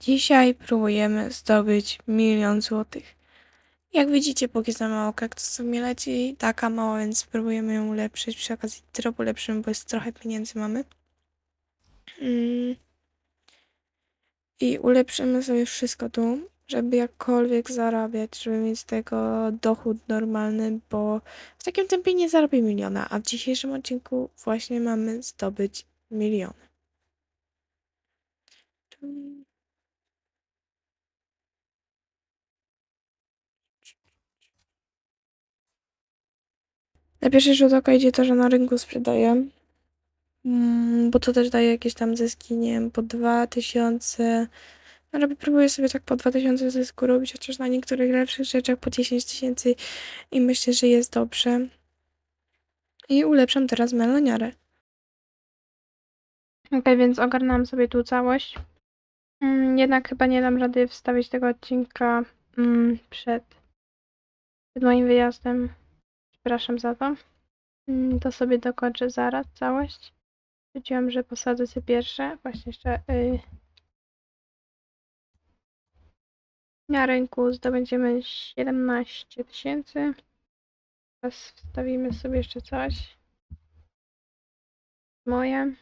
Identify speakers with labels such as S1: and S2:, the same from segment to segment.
S1: Dzisiaj próbujemy zdobyć milion złotych. Jak widzicie, póki za mało kaktusów mi leci, taka mała, więc spróbujemy ją ulepszyć. Przy okazji trochę ulepszymy, bo jest trochę pieniędzy mamy. Mm. I ulepszymy sobie wszystko tu, żeby jakkolwiek zarabiać, żeby mieć z tego dochód normalny, bo w takim tempie nie zarobię miliona, a w dzisiejszym odcinku właśnie mamy zdobyć milion. Na pierwszy rzut oka idzie to, że na rynku sprzedaję. Mm, bo to też daje jakieś tam zyski, nie wiem, po 2000. No, robię, próbuję sobie tak po 2000 zysku robić, chociaż na niektórych lepszych rzeczach po 10 tysięcy i myślę, że jest dobrze. I ulepszam teraz meloniarę. Ok, więc ogarnęłam sobie tu całość. Mm, jednak chyba nie dam rady wstawić tego odcinka mm, przed, przed moim wyjazdem. Przepraszam za to. Mm, To sobie dokończę zaraz całość. Stwierdziłam, że posadzę sobie pierwsze. Właśnie jeszcze y, na rynku zdobędziemy 17 tysięcy. Teraz wstawimy sobie jeszcze coś. Moje.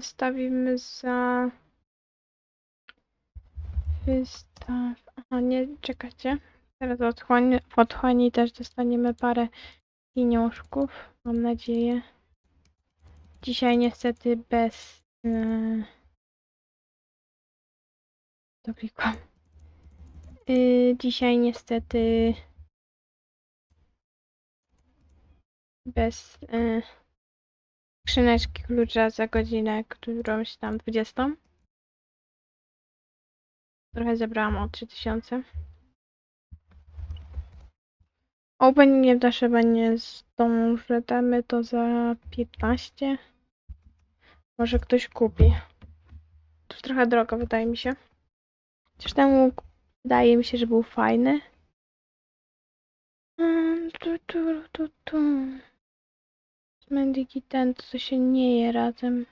S1: Wstawimy za wystaw. Aha, nie, czekajcie. Teraz w otchłani, też dostaniemy parę pieniążków. Mam nadzieję. Dzisiaj niestety bez. Yy... Doplikłam. Yy, dzisiaj niestety bez yy, skrzyneczki klucza za godzinę, którąś tam 20. Trochę zebrałam o 3000. Opening też chyba nie zdążę. Damy to za 15. Może ktoś kupi. To trochę drogo, wydaje mi się. Chociaż ten łuk wydaje mi się, że był fajny. Mm, Tu, tu, tu, tu. Mendik i ten, to się nie je razem.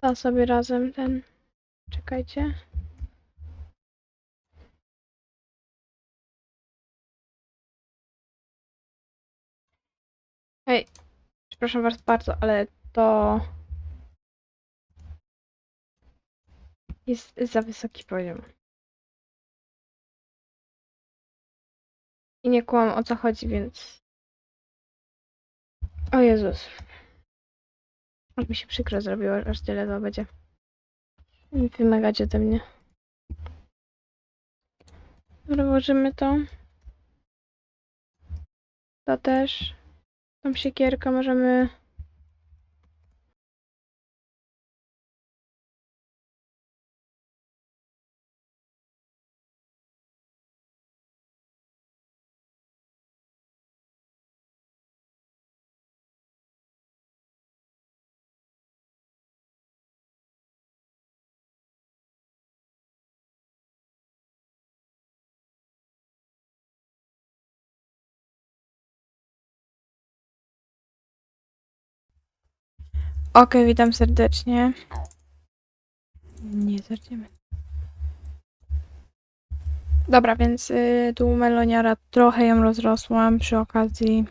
S1: To sobie razem ten. Czekajcie. Hej, przepraszam was bardzo, ale to jest za wysoki poziom. I nie kłam o co chodzi, więc. O Jezus. Aż mi się przykro zrobiło, aż tyle to będzie. Wymagać ode mnie. Dobra, to. To też. Tą siekierkę możemy. Okej, witam serdecznie. Nie zaczniemy. Dobra, więc y, tu meloniara trochę ją rozrosłam przy okazji.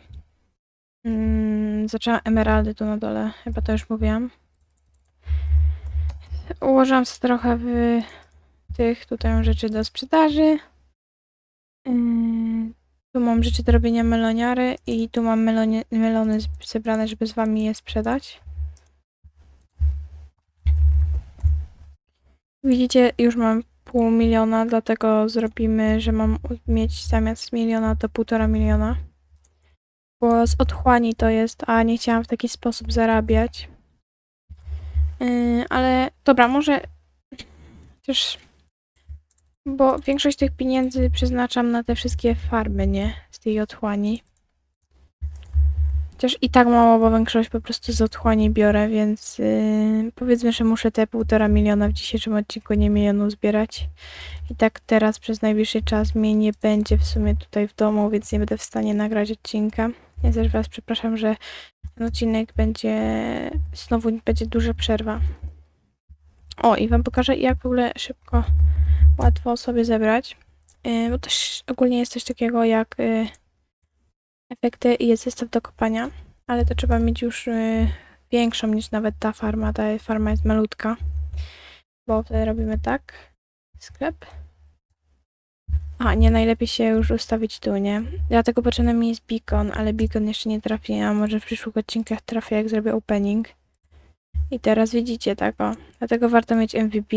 S1: Mm, zaczęłam emeraldy tu na dole, chyba to już mówiłam. Ułożyłam sobie trochę w tych tutaj rzeczy do sprzedaży. Yy, tu mam rzeczy do robienia meloniary i tu mam melonie, melony zebrane, żeby z wami je sprzedać. Widzicie, już mam pół miliona, dlatego zrobimy, że mam mieć zamiast miliona to półtora miliona. Bo z otchłani to jest, a nie chciałam w taki sposób zarabiać. Yy, ale dobra, może też. Bo większość tych pieniędzy przeznaczam na te wszystkie farmy, nie? Z tej otchłani. Chociaż i tak mało, bo większość po prostu z otchłani biorę, więc yy, powiedzmy, że muszę te półtora miliona w dzisiejszym odcinku nie milionu zbierać. I tak teraz przez najbliższy czas mnie nie będzie w sumie tutaj w domu, więc nie będę w stanie nagrać odcinka. Ja też was przepraszam, że ten odcinek będzie znowu będzie duża przerwa. O, i wam pokażę jak w ogóle szybko, łatwo sobie zebrać. Yy, bo też ogólnie jest coś takiego jak yy, efekty i jest zestaw do kopania, ale to trzeba mieć już yy, większą niż nawet ta farma. Ta farma jest malutka, bo wtedy robimy tak. Sklep. A, nie, najlepiej się już ustawić tu, nie? Dlatego potrzebny mi jest beacon, ale beacon jeszcze nie trafi, a może w przyszłych odcinkach trafię, jak zrobię opening. I teraz widzicie, tak o. Dlatego warto mieć MVP,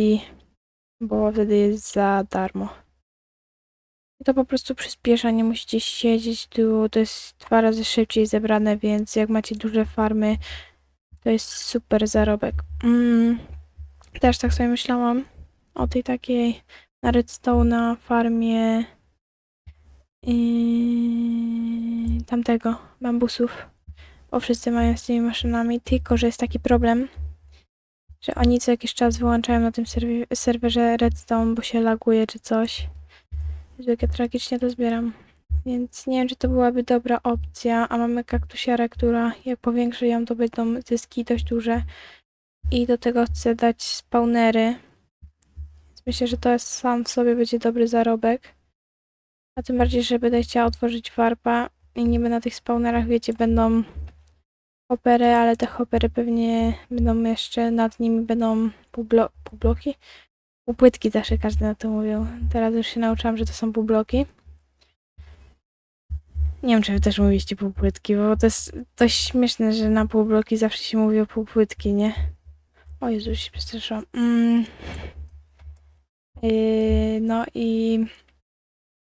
S1: bo wtedy jest za darmo. To po prostu przyspiesza, nie musicie siedzieć tu, to jest dwa razy szybciej zebrane, więc jak macie duże farmy, to jest super zarobek. Mm, też tak sobie myślałam o tej takiej na redstone na farmie yy, tamtego, bambusów, bo wszyscy mają z tymi maszynami, tylko że jest taki problem, że oni co jakiś czas wyłączają na tym serwerze redstone, bo się laguje czy coś. Ja tragicznie to zbieram. Więc nie wiem, czy to byłaby dobra opcja, a mamy kaktusiarę, która jak powiększy ją, to będą zyski dość duże. I do tego chcę dać spawnery. Więc myślę, że to jest sam w sobie będzie dobry zarobek. A tym bardziej, że będę chciała otworzyć warpa i niby na tych spawnerach, wiecie, będą hopery, ale te hopery pewnie będą jeszcze nad nimi będą półblo- półbloki. Półpłytki zawsze każdy na to mówił. Teraz już się nauczyłam, że to są półbloki. Nie wiem, czy wy też mówiliście półpłytki, bo to jest dość śmieszne, że na półbloki zawsze się mówi o półpłytki, nie? O Jezu, się przestraszyłam. Mm. Yy, no i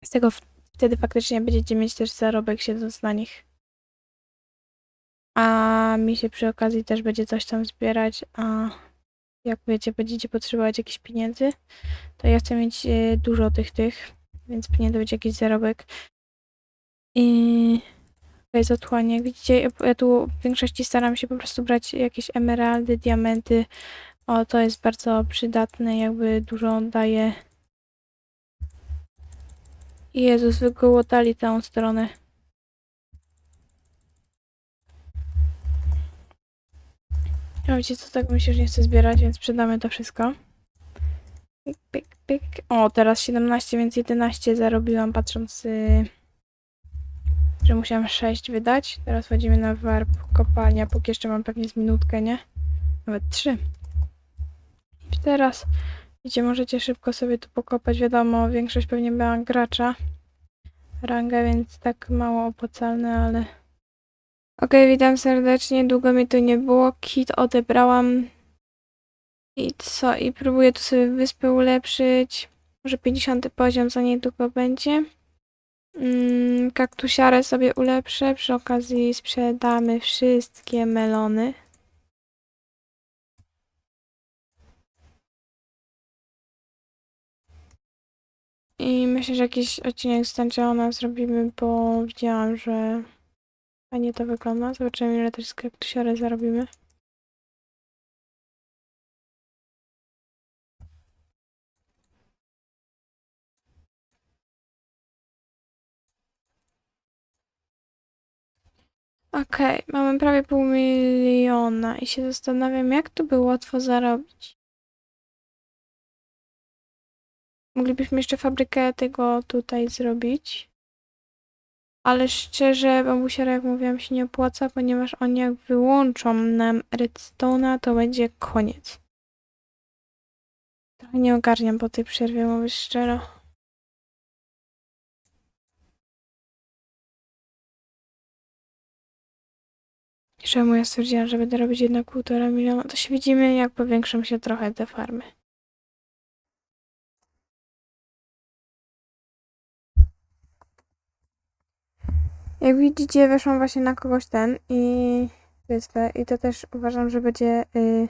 S1: z tego wtedy faktycznie będziecie mieć też zarobek siedząc na nich. A mi się przy okazji też będzie coś tam zbierać, a jak wiecie, będziecie potrzebować jakichś pieniędzy, to ja chcę mieć e, dużo tych tych, więc powinien to być jakiś zarobek. I otchłanie. Jak widzicie, ja, ja tu w większości staram się po prostu brać jakieś emeraldy, diamenty. O, to jest bardzo przydatne, jakby dużo daje. Jezus, wygołotali całą stronę. A wiecie co, tak mi się już nie chce zbierać, więc sprzedamy to wszystko. Pyk, pyk, pyk. O, teraz 17, więc 11 zarobiłam patrząc, y, że musiałam 6 wydać. Teraz wchodzimy na warp kopalnia, póki jeszcze mam pewnie z minutkę, nie? Nawet 3. I teraz, widzicie, możecie szybko sobie tu pokopać. Wiadomo, większość pewnie miała gracza rangę, więc tak mało opłacalne, ale... Okej, witam serdecznie. Długo mi tu nie było. Kit odebrałam. I co? I próbuję tu sobie wyspę ulepszyć. Może 50 poziom za niedługo będzie. Mm, kaktusiarę sobie ulepszę. Przy okazji sprzedamy wszystkie melony. I myślę, że jakiś odcinek z Dungeona zrobimy, bo widziałam, że fajnie to wygląda. Zobaczymy, ile też z kaktusiary zarobimy. Okej, mamy prawie pół miliona i się zastanawiam, jak to by łatwo zarobić. Moglibyśmy jeszcze fabrykę tego tutaj zrobić. Ale szczerze, bambusiara, jak mówiłam, się nie opłaca, ponieważ oni jak wyłączą nam redstone'a, to będzie koniec. Trochę nie ogarniam po tej przerwie, mówię szczero. Czemu ja stwierdziłam, że będę robić jednak półtora miliona? To się widzimy, jak powiększą się trochę te farmy. Jak widzicie, weszłam właśnie na kogoś ten i wyspę i to też uważam, że będzie y,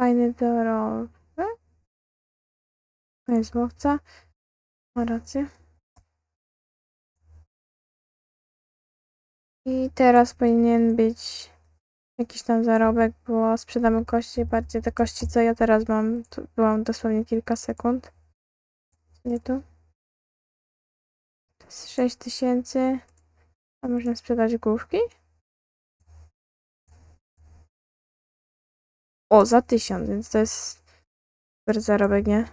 S1: fajny dorobek. To jest łowca. Ma rację. I teraz powinien być jakiś tam zarobek, bo sprzedamy kości, bardziej te kości, co ja teraz mam, to byłam dosłownie kilka sekund. Nie tu. To jest 6 tysięcy. A można sprzedać główki? O, za 1000, więc to jest super zarobek, nie?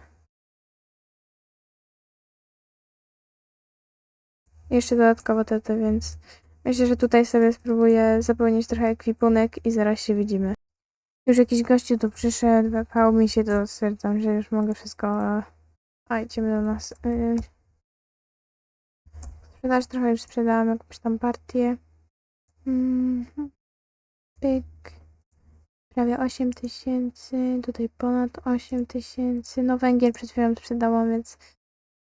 S1: Jeszcze dodatkowo te, te, więc myślę, że tutaj sobie spróbuję zapełnić trochę ekwipunek i zaraz się widzimy. Już jakiś gościu tu przyszedł, wypał mi się, to stwierdzam, że już mogę wszystko... A, idziemy do nas. Yy. Sprzedaż trochę już sprzedałam, jakąś tam partię. Mhm. Pyk. Prawie 8 tysięcy, tutaj ponad 8 tysięcy. No węgiel przed chwilą sprzedałam, więc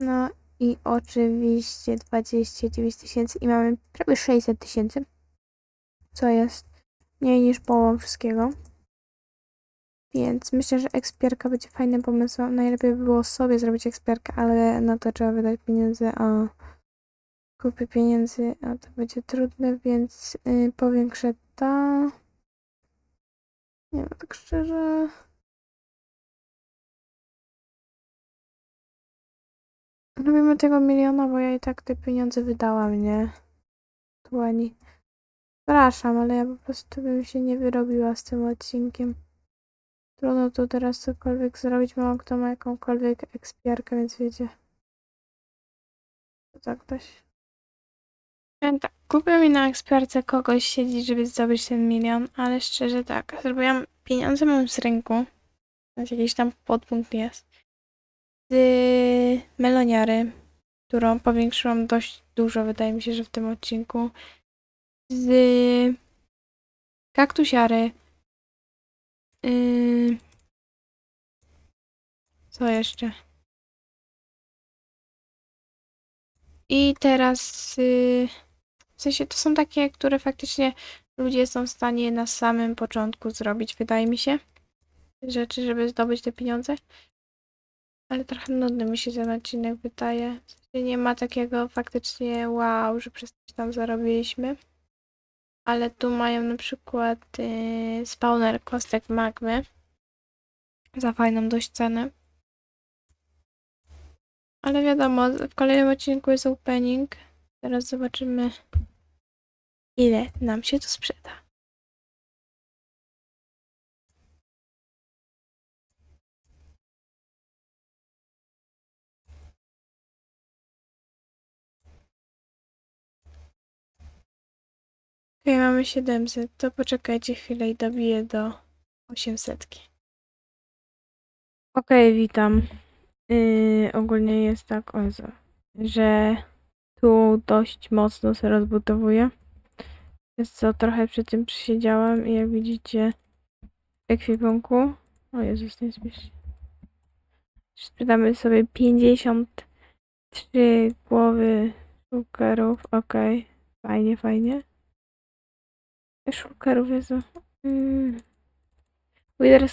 S1: no i oczywiście 29 tysięcy i mamy prawie 600 tysięcy, co jest mniej niż połową wszystkiego. Więc myślę, że ekspierka będzie fajnym pomysłem. Najlepiej by było sobie zrobić ekspierkę, ale na to trzeba wydać pieniądze, a kupy pieniędzy, a to będzie trudne, więc yy, powiększę to. Nie wiem, tak szczerze. Robimy tego miliona, bo ja i tak te pieniądze wydałam, nie? Aktualnie. Przepraszam, ale ja po prostu bym się nie wyrobiła z tym odcinkiem. Trudno tu teraz cokolwiek zrobić, mało kto ma jakąkolwiek ekspiarkę, więc wiecie. To tak dość. Tak, kupię mi na ekspiarce kogoś siedzieć, żeby zdobyć ten milion, ale szczerze tak, zrobiłam pieniądze mam z rynku. Więc jakiś tam podpunkt jest. Z meloniary, którą powiększyłam dość dużo, wydaje mi się, że w tym odcinku. Z kaktusiary. Yy... Co jeszcze? I teraz yy... sensie to są takie, które faktycznie ludzie są w stanie na samym początku zrobić, wydaje mi się. Rzeczy, żeby zdobyć te pieniądze. Ale trochę nudny mi się ten odcinek wydaje. W sensie nie ma takiego faktycznie wow, że przez coś tam zarobiliśmy. Ale tu mają na przykład yy, spawner kostek magmy. Za fajną dość cenę. Ale wiadomo, w kolejnym odcinku jest opening. Teraz zobaczymy, ile nam się to sprzeda. Okej, mamy 700, to poczekajcie chwilę i dobiję do 800. Okej, witam. Yy, ogólnie jest tak, że tu dość mocno się rozbudowuje. Jest co, trochę przy tym przysiedziałam i jak widzicie w ekwipunku, o Jezus, nie śmiesz się. Sprzedamy sobie 53 głowy szulkerów, okej, fajnie, fajnie. Szulkerów, Jezu. Mm. Wither.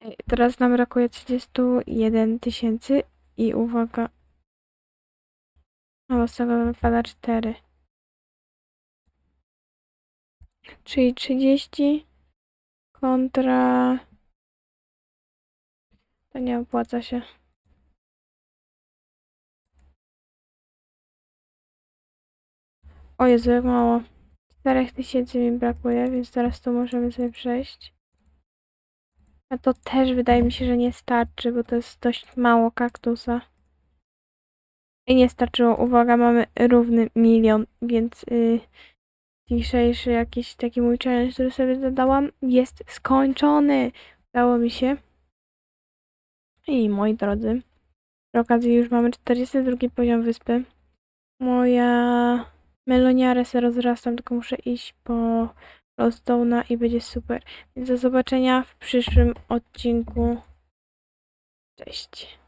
S1: Ej, Teraz nam brakuje 31 tysięcy i uwaga. Tego wypada 4. Czyli 30 kontra... To nie opłaca się. O Jezu, jak mało. 4 tysięcy mi brakuje, więc teraz tu możemy sobie przejść. A to też wydaje mi się, że nie starczy, bo to jest dość mało kaktusa. Nie starczyło. Uwaga, mamy równy milion, więc yy, dzisiejszy jakiś taki mój challenge, który sobie zadałam, jest skończony. Udało mi się. I moi drodzy, przy okazji już mamy 42 poziom wyspy. Moja meloniara się rozrastam, tylko muszę iść po Rostone'a i będzie super. Więc do zobaczenia w przyszłym odcinku. Cześć.